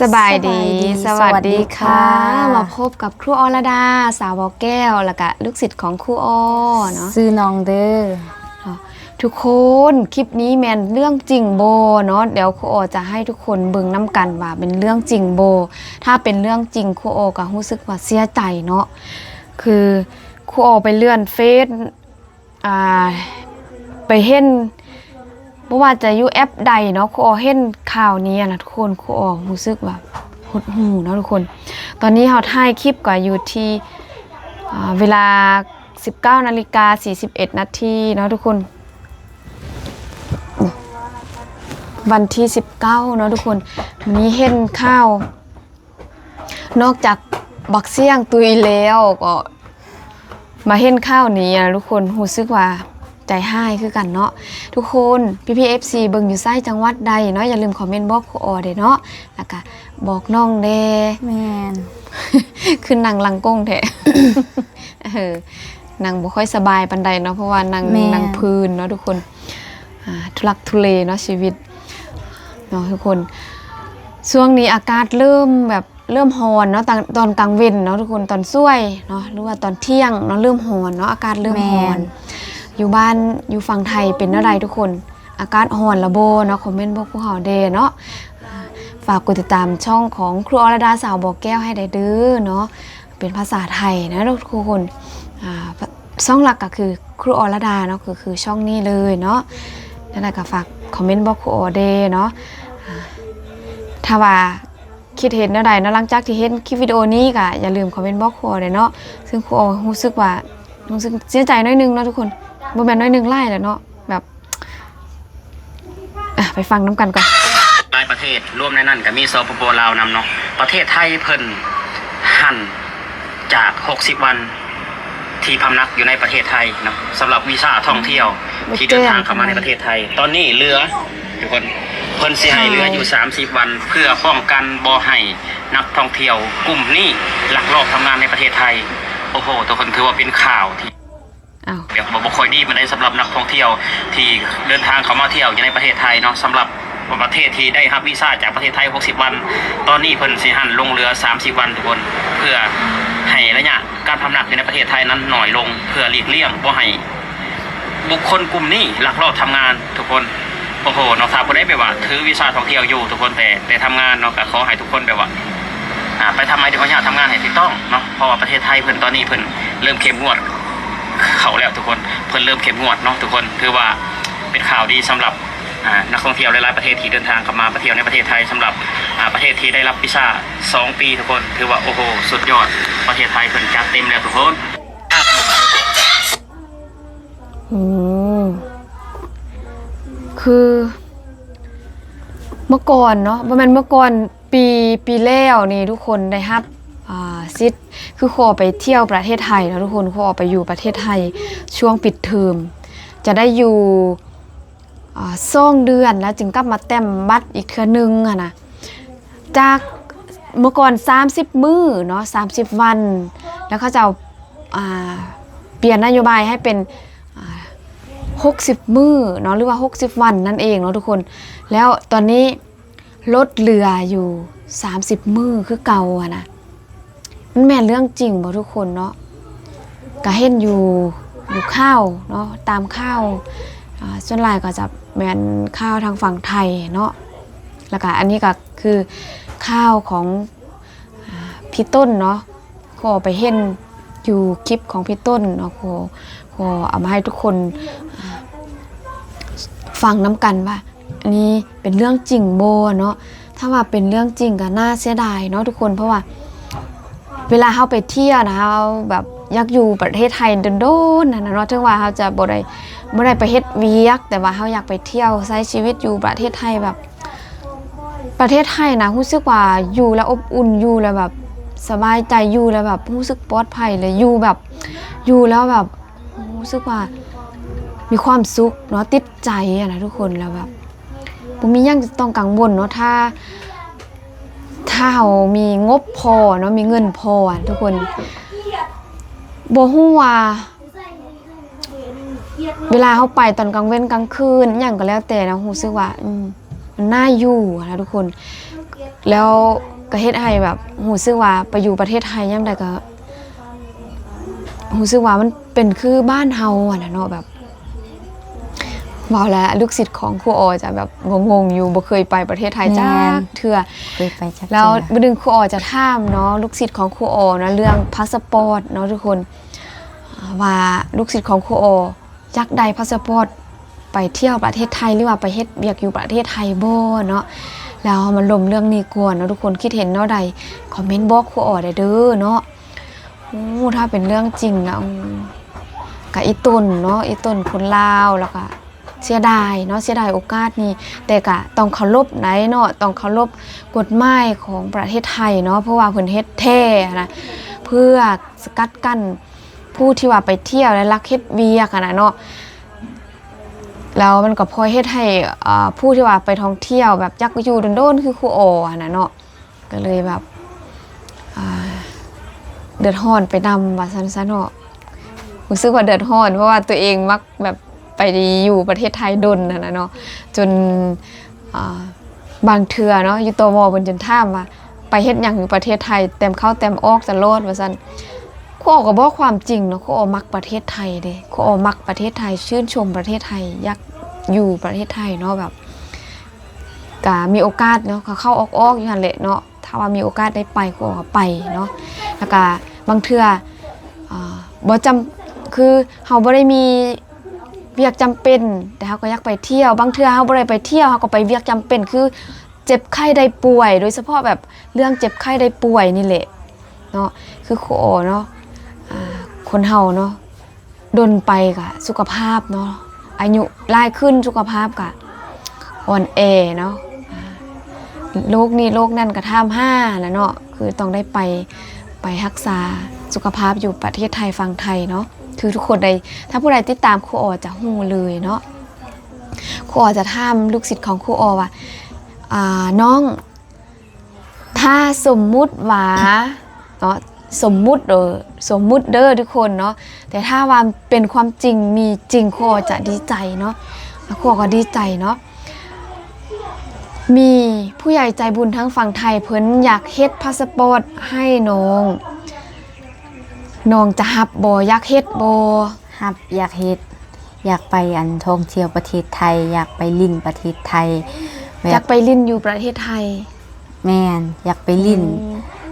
สบายดีสบายดีสวัสดีค่ะสวัสดีค่ะ มาพบกับครูอรดา สาวบอกแก้ว แล้วก็ลูกศิษย์ของครูอ้อเนาะซื้อน้องเด้อทุกคนคลิปนี้แมนเรื่องจริงโบเนาะเดี๋ยวครูโอจะให้ทุกคนเบิ่งน้ำกันว่าเป็นเรื่องจริงโบ ถ้าเป็นเรื่องจริงครูโอก็รู้สึกว่าเสียใจเนาะคือครูโอไปเลื่อนเฟซอ่าไปเห็น บ่ว่าจะอยู่แอปใดเนาะครูโอเห็นข่าวนี้นะทุกคนครูโอรู้สึกแบบหดหูเนาะทุกคน ตอนนี้เราถ่ายคลิปก็อยู่ที่อ่าเวลา 19นาฬิกา41นาทีเนาะทุกคน วันที่ 19เนาะทุกคนวันนี้เห็นข้าว นอกจากบักเสี่ยงตุยแล้วก็มาเห็นข้าวนี้อะทุกคนรู้สึกว่า ใจห้ายคือกันเนาะทุกคนพี่พีเอฟซีเบิ่งอยู่ไส้จังหวัดใดเนาะอย่าลืมคอมเมนต์บอกครูออเด้เนาะแล้วก็บอกน้องเด้แม่นขึ้นนางลังก้งแท้เออนางบ่ค่อยสบายปันใดเนาะเพราะว่านางแม่นางพื้นเนาะทุกคนอ่าทุลักทุเลเนาะชีวิตเนาะทุกคนช่วงนี้อากาศเริ่มแบบเริ่มร้อนเนาะตอนตอนกลางเว้นเนาะทุกคนตอนช่วยเนาะหรือว่าตอนเที่ยงเนาะเริ่มร้อนเนาะอากาศเริ่มร้อน อยู่บ้านอยู่ฝั่งไทยเป็นอะไรทุกคน อากาศร้อนละโบเนาะคอมเมนต์บอกผู้เฮาเดเนาะฝากกดติดตามช่องของครูอรดาสาวบอกแก้วให้ได้เด้อเนาะเป็นภาษาไทยนะทุกคนอ่าช่องหลักก็คือครูอรดาเนาะคือคือช่องนี้เลยเนาะนั่นแหละก็ฝากคอมเมนต์บอกครูออเดเนาะถ้าว่าคิดเห็นอะไรเนาะหลังจากที่เห็นคลิปวิดีโอนี้ก็อย่าลืมคอมเมนต์บอกครูออเดเนาะซึ่งครูออรู้สึกว่ารู้สึกเสียใจน้อยนึงเนาะทุกคน บ่แม่นน้อยหนึงไล่แหละเนาะแบบอะไปฟังน้ำกันก่อน หลายประเทศร่วมในนั้นก็มีสปปลาวนำเนาะประเทศไทยเพิ่นหั่นจาก 60 วัน ที่พำนักอยู่ในประเทศไทยเนาะสำหรับวีซ่าท่องเที่ยว ไม่ที่เดินทางเข้ามาแจ้งในประเทศไทย ตอนนี้เหลือทุกคนเพิ่นสิให้เหลืออยู่ 30 วัน เพื่อป้องกันบ่ให้นักท่องเที่ยว กลุ่มนี้ลักลอบทำงานในประเทศไทย โอ้โหทุกคนถือว่าเป็นข่าวที่ อ้าวเดี๋ยวบอกคอยดีมาได้สำหรับนักท่องเที่ยวที่เดินทางเข้ามาเที่ยวอยู่ในประเทศไทยเนาะสำหรับประเทศที่ได้รับวีซ่าจากประเทศไทย 60 วัน ตอนนี้เพิ่นสิหันลงเรือ 30 วันทุกคน เพื่อให้ระยะการพำนักอยู่ในประเทศไทยนั้นหน่อยลง เพื่อหลีกเลี่ยงบ่ให้บุคคลกลุ่มนี้ลักลอบทำงานทุกคนโอ้โหเนาะถ้าบ่ได้แบบว่าถือวีซ่าท่องเที่ยวอยู่ทุกคนแต่แต่ทำงานเนาะก็ขอให้ทุกคนแบบว่าอ่าไปทำไมถึงเขาอยากทำงานให้ถูกต้องเนาะเพราะว่าประเทศไทยเพิ่นตอนนี้เพิ่นเริ่มเข้มงวด เขาแล้วทุกคนเพิ่นเริ่มเข้มงวดเนาะทุกคนถือว่าเป็นข่าวดีสำหรับนักท่องเที่ยวหลายๆประเทศที่เดินทางเข้ามาประเที่ยวในประเทศไทยสำหรับประเทศที่ได้รับวีซ่าสองปีทุกคน ถือว่าโอ้โหสุดยอดประเทศไทยเพิ่นจัดเต็มแล้วทุกคนอืมคือเมื่อก่อนเนาะประมาณเมื่อก่อนปีปีแล้วนี่ทุกคนได้รับ ซิทธิ์คือขอไปเที่ยวประเทศไทยนะทุกคนขอไปอยู่ประเทศไทยช่วงปิดเทอมจะได้อยู่ซ่องเดือนแล้วจึงกลับมาแต้มบัตรอีกเทื่อนึงอะนะจากเมื่อก่อน 30 มื้อเนาะ30 วัน แล้วเขาจะเอาเปลี่ยนนโยบายให้เป็น 60 มื้อเนาะหรือว่า 60 วันนั่นเองเนาะทุกคน แล้วตอนนี้ลดเหลืออยู่ 30 มื้อคือเก่าอะนะ มันแม่นเรื่องจริงบ่ทุกคนเนาะก็เห็นอยู่อยู่ข้าวเนาะตามข้าวส่วนหลายก็จะแม่นข้าวทางฝั่งไทยเนาะแล้วก็อันนี้ก็คือข้าวของอพี่ต้นเนาะก็ไปเห็นอยู่คลิปของพี่ต้นเนาะโคโคเอามาให้ทุกคนฟังน้ำกันว่าอันนี้เป็นเรื่องจริงโบเนาะถ้าว่าเป็นเรื่องจริงก็น่าเสียดายเนาะทุกคนเพราะว่า เวลาเขาไปเที่ยวนะเขาแบบอยากอยู่ประเทศไทยโดนๆนะเนาะถึงว่าเขาจะบ่ได้บ่ได้ไปเฮ็ดเวียก แต่ว่าเขาอยากไปเที่ยวใช้ชีวิตอยู่ประเทศไทยแบบ ประเทศไทยนะรู้สึกว่าอยู่แล้วอบอุ่นอยู่แล้วแบบสบายใจอยู่แล้วแบบรู้สึกปลอดภัยเลยอยู่แบบ อยู่แล้วแบบรู้สึกว่ามีความสุขเนาะติดใจอะนะทุกคนแล้วแบบผมมียังจะต้องกังวลเนาะถ้า ถ้าเรามีงบพอเนาะมีเงินพอทุกคนบ่ฮู้ว่าเวลาเขาไปตอนกลางเว้นกลางคืนอย่างก็แล้วแต่นะรู้สึกว่าอืมมันน่าอยู่นะทุกคน แล้วก็เฮ็ดให้แบบหูซึกว่าไปอยู่ประเทศไทยย่ำใดก็หูซึกว่ามันเป็นคือบ้านเฮาอะนะเนาะแบบ ว้าแล้วลูกศิษย์ของครูออจะแบบงงๆอยู่บ่เคยไปประเทศไทยจ้าแม่นเทื่อเคยไปจักแล้วเทื่อบดึงครูออจะถามเนาะลูกศิษย์ของครูออนะเรื่องพาสปอร์ตเนาะทุกคนอ่าว่าลูกศิษย์ของครูอออยากได้พาสปอร์ตไปเที่ยวประเทศไทยหรือว่าไปเฮ็ดเวียกอยู่ประเทศไทยบ่เนาะแล้วมันลมเรื่องนี้กวนเนาะทุกคนคิดเห็นเนาะใดคอมเมนต์บอกครูออได้เด้อเนาะโอ้ถ้าเป็นเรื่องจริงนะอืมกับอีตุนเนาะอีตุนคนลาวแล้วก็ เสียดายเนาะเสียดายโอกาสนี้ แต่ก็ต้องเคารพไหนเนาะต้องเคารพกฎหมายของประเทศไทยเนาะเพราะว่าเพิ่นเฮ็ดแท้นะเพื่อสกัดกั้นผู้ที่ว่าไปเที่ยวและลักเฮ็ดเวียกนะเนาะแล้วมันก็พอยเฮ็ดให้ผู้ที่ว่าไปท่องเที่ยวแบบยักอยู่โดนๆคือครูโอนะเนาะก็เลยแบบเดือดร้อนไปนำว่าซั่นซะเนาะรู้สึกว่าเดือดร้อนเพราะว่าตัวเองมักแบบ ไปอยู่ประเทศไทยดนนะนะเนาะจนบางเทื่อเนาะอยู่ตัวมบนจนท่ามว่าไปเฮ็ดหยังอยู่ประเทศไทยเต็มเข้าเต็มออกจะโลดว่าซั่นครูออกก็บอกความจริงเนาะครูออกมักประเทศไทยเด้ครูออกมักประเทศไทย ชื่นชมประเทศไทยอยากอยู่ประเทศไทยเนาะแบบก็มีโอกาสเนาะก็เข้าออกออกอยู่นั่นแหละเนาะถ้าว่ามีโอกาสได้ไปครูออกก็ไปเนาะแล้วก็บางเทื่ออ่าบ่จำคือเฮาบ่ได้มี เวียกจำเป็นแต่เขาก็อยากไปเที่ยวบางเทื่อเขาบ่ได้ไปเที่ยวเขาก็ไปเวียกจำเป็นคือเจ็บไข้ได้ป่วย โดยเฉพาะแบบเรื่องเจ็บไข้ได้ป่วยนี่แหละเนาะคือโคเนาะคนเฮาเนาะดนไปกะสุขภาพเนาะอายุหลายขึ้นสุขภาพกะอ่อนแอเนาะโรคนี้โรคนั่นกระทำห้านะเนาะคือต้องได้ไปไปรักษาสุขภาพอยู่ประเทศไทยฟังไทยเนาะ คือทุกคนใดถ้าผู้ใดติดตามครูออจะหูเลยเนาะครูออจะถามลูกศิษย์ของครูออว่าอ่าน้อง ถ้าสมมุติว่าเนาะสมมุติเด้อสมมุติเด้อทุกคนเนาะแต่ถ้าว่าเป็นความจริงมีจริงครูออจะดีใจเนาะแล้วครูออก็ดีใจเนาะมีผู้ใหญ่ใจบุญทั้งฝั่งไทยเพิ่นอยากเฮ็ดพาสปอร์ตให้น้อง น้องจะหับบ่อยากเฮ็ดบ่ฮับอยากเฮ็ดอยากไปอันท่องเที่ยวประเทศไทย อยากไปลิ้นประเทศไทยแบอยาบกไปลิ้นอยู่ประเทศไทย แม่นอยากไปลิ้น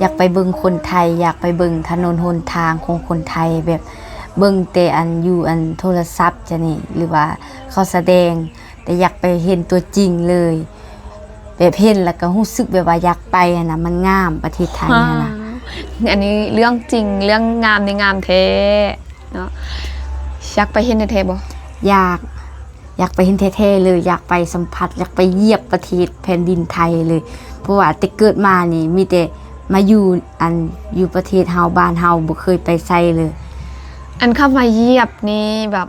อยากไปเบิ่งคนไทย อยากไปเบิ่งถนนหนทางของคนไทยแบบเบิ่งแต่อันอยู่อันโทรศัพท์จะนี่หรือว่าเขาแสดง แต่อยากไปเห็นตัวจริงเลย แบบเห็นแล้วก็รู้สึกแบบว่าอยากไปอะนะมันงามประเทศไทยอะนะอั นนี้เรื่องจริงเรื่องงามในงามแท้เนาะอยากไปเห็นในแท้บ่อยาก อยากไปเห็นแท้ๆเลย อยากไปสัมผัส อยากไปเหยียบประเทศแผ่นดินไทยเลย เพราะว่าแต่เกิดมานี่มีแต่มาอยู่อันอยู่ประเทศเฮาบ้านเฮาบ่เคยไปไสเลย อันเข้ามาเหยียบนี่แบบ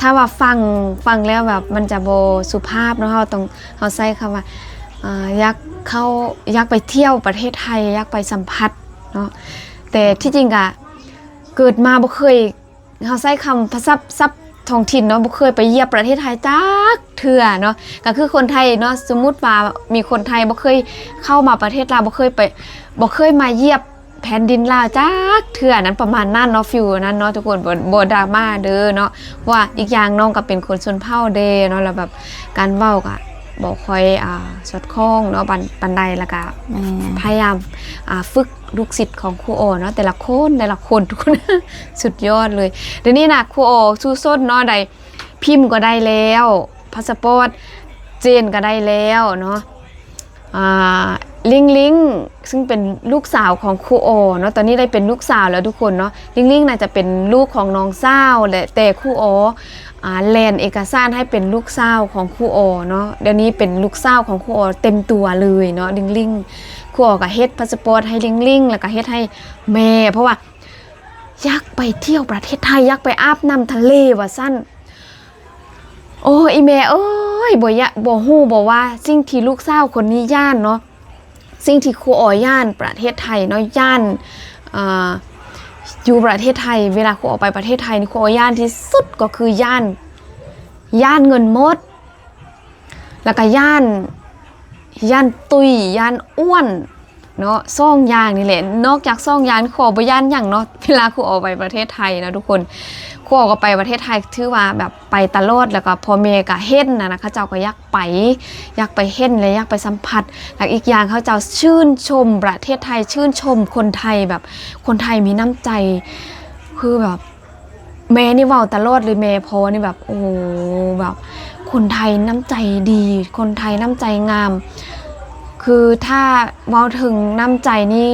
ถ้าว่าฟังฟังแล้วแบบมันจะบ่สุภาพเนาะเฮาต้องเฮาใช้คำว่าอ่าอยากเข้าอยากไปเที่ยวประเทศไทย อยากไปสัมผัส เนาะแต่ที่จริงอะเกิดมาบ่เคยเฮาใช้คำภาษาซับท้องถิ่นเนาะบ่เคยไปเยี่ยมประเทศไทยจักเทื่อเนาะก็คือคนไทยเนาะสมมุติว่ามีคนไทยบ่เคยเข้ามาประเทศลาวบ่เคยไปบ่เคยมาเยี่ยมแผ่นดินลาวจักเทื่อนั้นประมาณนั้นเนาะฟิวนั้นเนาะทุกคนบ่บ่ดราม่าเด้อเนาะว่าอีกอย่างน้องก็เป็นคนชนเผ่าเด้เนาะแล้วแบบการเว้าก็ บ่ค่อยอ่าสอดคล้องเนาะปันปันใดแล้วก็แม่พยายามอ่าฝึกลูกศิษย์ของครูโอเนาะแต่ละคนแต่ละคนทุกคน สุดยอดเลยเดี๋ยวนี้นะครูโอสู้ส้นเนาะได้พิมพ์ก็ได้แล้วพาสปอร์ตเจนก็ได้แล้วเนาะอ่า ลิงลิงซึ่งเป็นลูกสาวของครูโอเนาะตอนนี้ได้เป็นลูกสาวแล้วทุกคนเนาะลิงลิงน่าจะเป็นลูกของน้องสาวและแต่ครูโออ่าแลนเอกสารให้เป็นลูกสาวของครูโอเนาะเดี๋ยวนี้เป็นลูกสาวของครูโอเต็มตัวเลยเนาะลิงลิงครูออกก็เฮ็ดพาสปอร์ตให้ลิงลิงแล้วก็เฮ็ดให้แม่ เพราะว่าอยากไปเที่ยวประเทศไทยอยากไปอาบน้ำทะเลว่าสั้นโอ้อีแม่เอ้ยบ่ยะบ่ฮู้บ่ว่าสิ่งที่ลูกสาวคนนี้ย่านเนาะ สิ่งที่ครูออย่านประเทศไทยเนาะย่านอยู่ประเทศไทย เวลาครูออกไปประเทศไทยนี่ครูออย่านที่สุดก็คือย่านย่านเงินมด แล้วก็ย่านย่านตุยย่านอ้วน เนาะซ่องยางนี่แหละ นอกจากซ่องยางขอบย่านอย่างเนาะเวลาครูออกไปประเทศไทยนะทุกคนครูออกก็ไปประเทศไทยถือว่าแบบไปตลอดแล้วก็พอเมก็เฮ็ดนะนะเขาเจ้าก็อยากไปอยากไปเห็นเลยอยากไปสัมผัสแล้วอีกอย่างเขาเจ้าชื่นชมประเทศไทยชื่นชมคนไทยแบบคนไทยมีน้ำใจคือแบบแม่นี่เว้าตลอดเลยแม่พอนี่แบบโอ้แบบคนไทยน้ำใจดี คนไทยน้ำใจงาม คือถ้าเว้าถึงน้ำใจนี่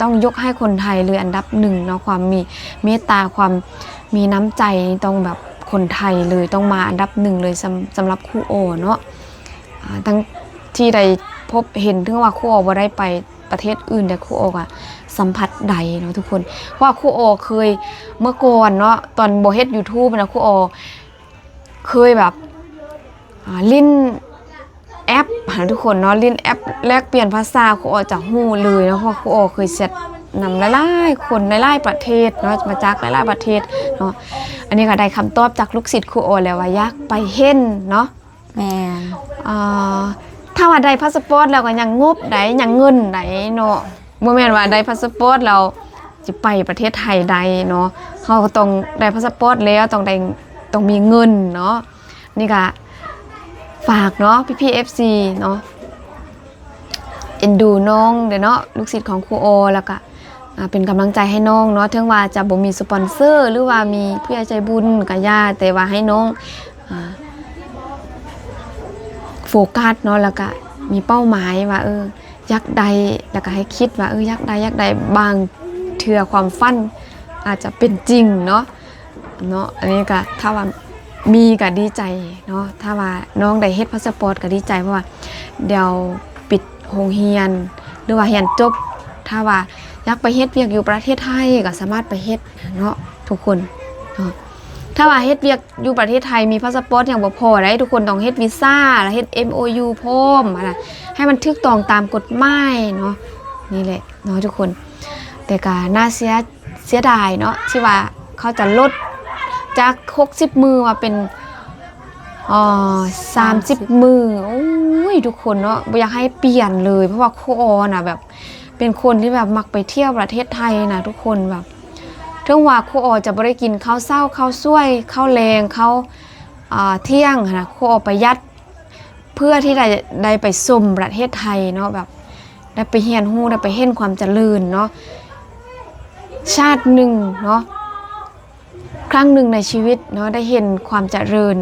ต้องยกให้คนไทยเลยอันดับหนึ่งเนาะความมีเมตตาความมีน้ำใจนี่ต้องแบบคนไทยเลยต้องมาอันดับหนึ่งเลยสำสำหรับครูโอเนาะทั้งที่ได้พบเห็นถึงว่าครูโอบ่ได้ไปประเทศอื่นแต่ครูโออะสัมผัสใดเนาะทุกคนว่าครูโอเคยเมื่อก่อนเนาะตอนโบเฮ็ดยูทูบนะครูโอเคยแบบลิ้น แอปหาทุกคนเนาะลิ้นแอปแลกเปลี่ยนภาษาครูออจากหู้เลยเนาะเพราะครูออเคยเสร็จนำหลายๆคนหลายๆประเทศเนาะมาจากหลายๆประเทศเนาะอันนี้ก็ได้คำตอบจากลูกศิษย์ครูออแล้วว่าอยากไปเห็นเนาะแม่นอ่าถ้าว่าได้พาสปอร์ตแล้วก็ยังงบได้ยังเงินได้เนาะบ่แม่นว่าได้พาสปอร์ตแล้วสิไปประเทศไทยได้เนาะเฮาก็ต้องได้พาสปอร์ตแล้วต้องได้ต้องมีเงินเนาะนี่ก็ ฝากเนาะพี่พี่เอฟซีเนาะเอ็นดูน้องเดี๋ยวเนาะลูกศิษย์ของครูโอแล้วก็เป็นกำลังใจให้น้องเนาะถึงว่าจะบ่มีสปอนเซอร์ หรือว่ามีผู้ใหญ่ใจบุญกับญาแต่ว่าให้น้องโฟกัสเนาะแล้วก็มีเป้าหมายว่าเอออยากใดแล้วก็ให้คิดว่าเอออยากใดอยากใดบางเทื่อความฝันอาจจะเป็นจริงเนาะเนาะอันนี้ก็ถ้าว่า มีก็ดีใจเนาะถ้าว่าน้องได้เฮ็ดพาสปอร์ตก็ดีใจเพราะว่าเดี๋ยวปิดโรงเรียน หรือว่าเรียนจบ ถ้าว่าอยากไปเฮ็ดเวียกอยู่ประเทศไทยก็สามารถไปเฮ็ดเนาะทุกคนเนาะถ้าว่าเฮ็ดเวียกอยู่ประเทศไทยมีพาสปอร์ตอย่างบ่พอได้ทุกคนต้องเฮ็ดวีซ่าแล้วเฮ็ด MOU พร้อมอะนะให้มันถูกต้องตามกฎหมายเนาะนี่แหละเนาะทุกคน แต่ก็น่าเสียเสียดายเนาะที่ว่าเขาจะลด จาก60มือมาเป็นอ๋อ30มือโอ้ยทุกคนเนาะบ่อยากให้เปลี่ยนเลย เพราะว่าโคออน่ะแบบเป็นคนที่แบบมักไปเที่ยวประเทศไทยนะทุกคนแบบถึงว่าโคออจะบ่ได้กินข้าวเศร้าข้าวซ้วยข้าวแรงข้าวอ่าเที่ยงนะโคออประหยัดเพื่อที่ได้ได้ไปชมประเทศไทยเนาะแบบได้ไปเรียนรู้ได้ไปเห็นความเจริญเนาะชาติหนึ่งเนาะค รั้งหนึ่งในชีวิตเนาะได้เห็นความเจริญ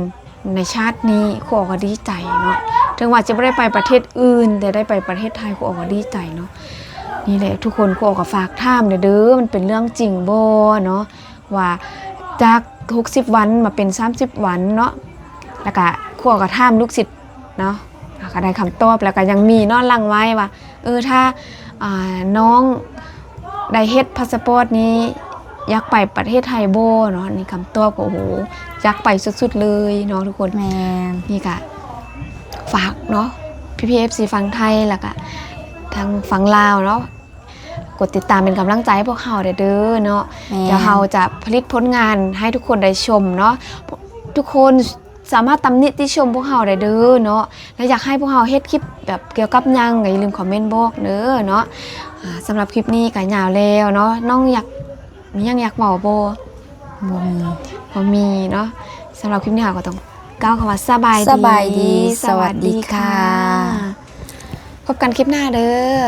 ในชาตินี้ครูออกก็ดีใจเนาะถึงว่าจะไม่ได้ไปประเทศอื่น แต่ได้ไปประเทศไทยครูออกก็ดีใจเนาะนี่แหละทุกคนครูออกก็ฝากถามเด้อเด้อมันเป็นเรื่องจริงโบเนาะว่าจาก 60 วันมาเป็น 30 วันเนาะแล้วก็ครูออกก็ถามลูกศิษย์เนาะก็ได้คำตอบแล้วก็ยังมีนอนลังไว้ว่าเออถ้าน้องได้เฮ็ดพาสปอร์ตนี้ อยากไปประเทศไทยโบเนาะนี่คำตอบก็โอ้โหอยากไปสุดๆเลยเนาะทุกคนแม่นนี่ก็ฝากเนาะพี่พีเอฟซีฟังไทยแล้วก็ทางฟังลาวเนาะกดติดตามเป็นกำลังใจให้พวกเขาเด้อเนาะแม่นเดี๋ยวเราจะผลิตผลงานให้ทุกคนได้ชมเนาะทุกคนสามารถตำหนิติชมพวกเราได้เด้อเนาะและอยากให้พวกเราเฮ็ดคลิปแบบเกี่ยวกับหยังก็อย่าลืมคอมเมนต์บอกเด้อเนาะอ่าสำหรับคลิปนี้ก็ยาวแล้วเนาะน้องอยาก มีหยังอยากเว้าบ่บ่มีพอมีเนาะสำหรับคลิปนี้ค่ะก็ต้องก้าวคำว่าสบายดีสบายดีสวัสดีค่ะ พบกันคลิปหน้าเด้อ